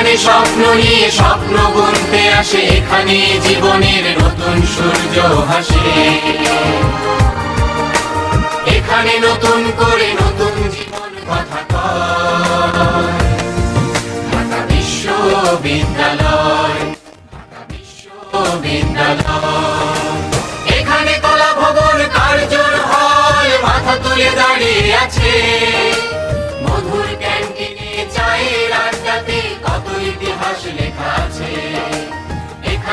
এখানে স্বপ্ন নিয়ে স্বপ্ন বুনতে আসে, এখানে জীবনের নতুন সূর্য হাসে এখানে নতুন করে নতুন জীবন কথা ঢাকা বিশ্ববিদ্যালয় ঢাকা বিশ্ববিদ্যালয়।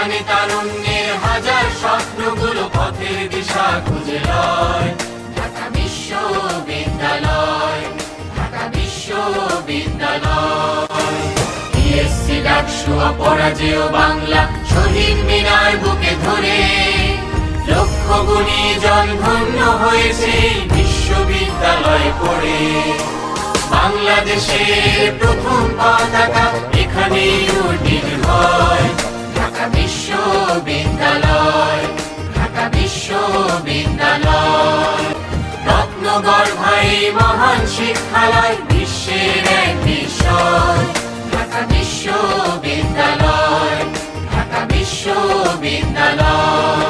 এখানে তারুণ্যের হাজার স্বপ্নগুলো পথের দিশা খুঁজে লয়। ঢাকা বিশ্ববিদ্যালয় ঢাকা বিশ্ববিদ্যালয়। ডাকসু অপরাজেয় বাংলা শহীদ মিনার বুকে ধরে। লক্ষ গুণী জন ধন্য হয়েছে বিশ্ববিদ্যালয় পড়ে। বাংলাদেশের প্রথম পতাকা এখানেই উর্দিন হয়। রত্নগর্ভাই মহান শিক্ষালয়, বিশ্বের এক বিষয় ঢাকা বিশ্ববিদ্যালয় ঢাকা বিশ্ববিদ্যালয়।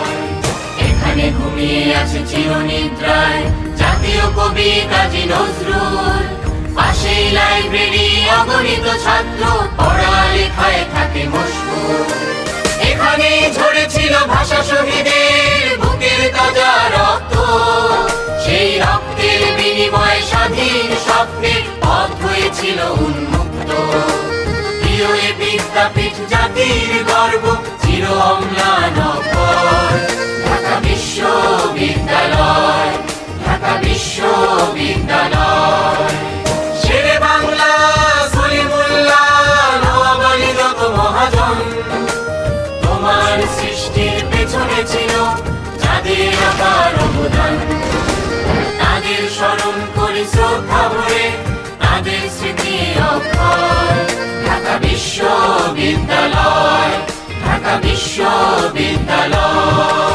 এখানে ঘুমিয়ে আছে চিরনিদ্রায় জাতীয় কবি কাজী নজরুল। পাশেই লাইব্রেরি অগণিত ছাত্র পড়ালেখায় থাকে মশগুল এখানে ঝরেছিল ভাষা শহীদের বিনিময়ে স্বাধীন স্বপ্নের পথ হয়েছিল উন্মুক্ত। প্রিয় এ বিদ্যাপীঠ জাতির গর্ব চির অম্লান। ঢাকা বিশ্ববিদ্যালয় ঢাকা বিশ্ববিদ্যালয়। শেরে বাংলা সলিমুল্লাহ তোমার সৃষ্টির পেছনে ছিল যাদের অবদান। করি শ্রদ্ধা ভরে তাদের স্মৃতি অক্ষয়। ঢাকা বিশ্ববিদ্যালয় ঢাকা বিশ্ববিদ্যালয়।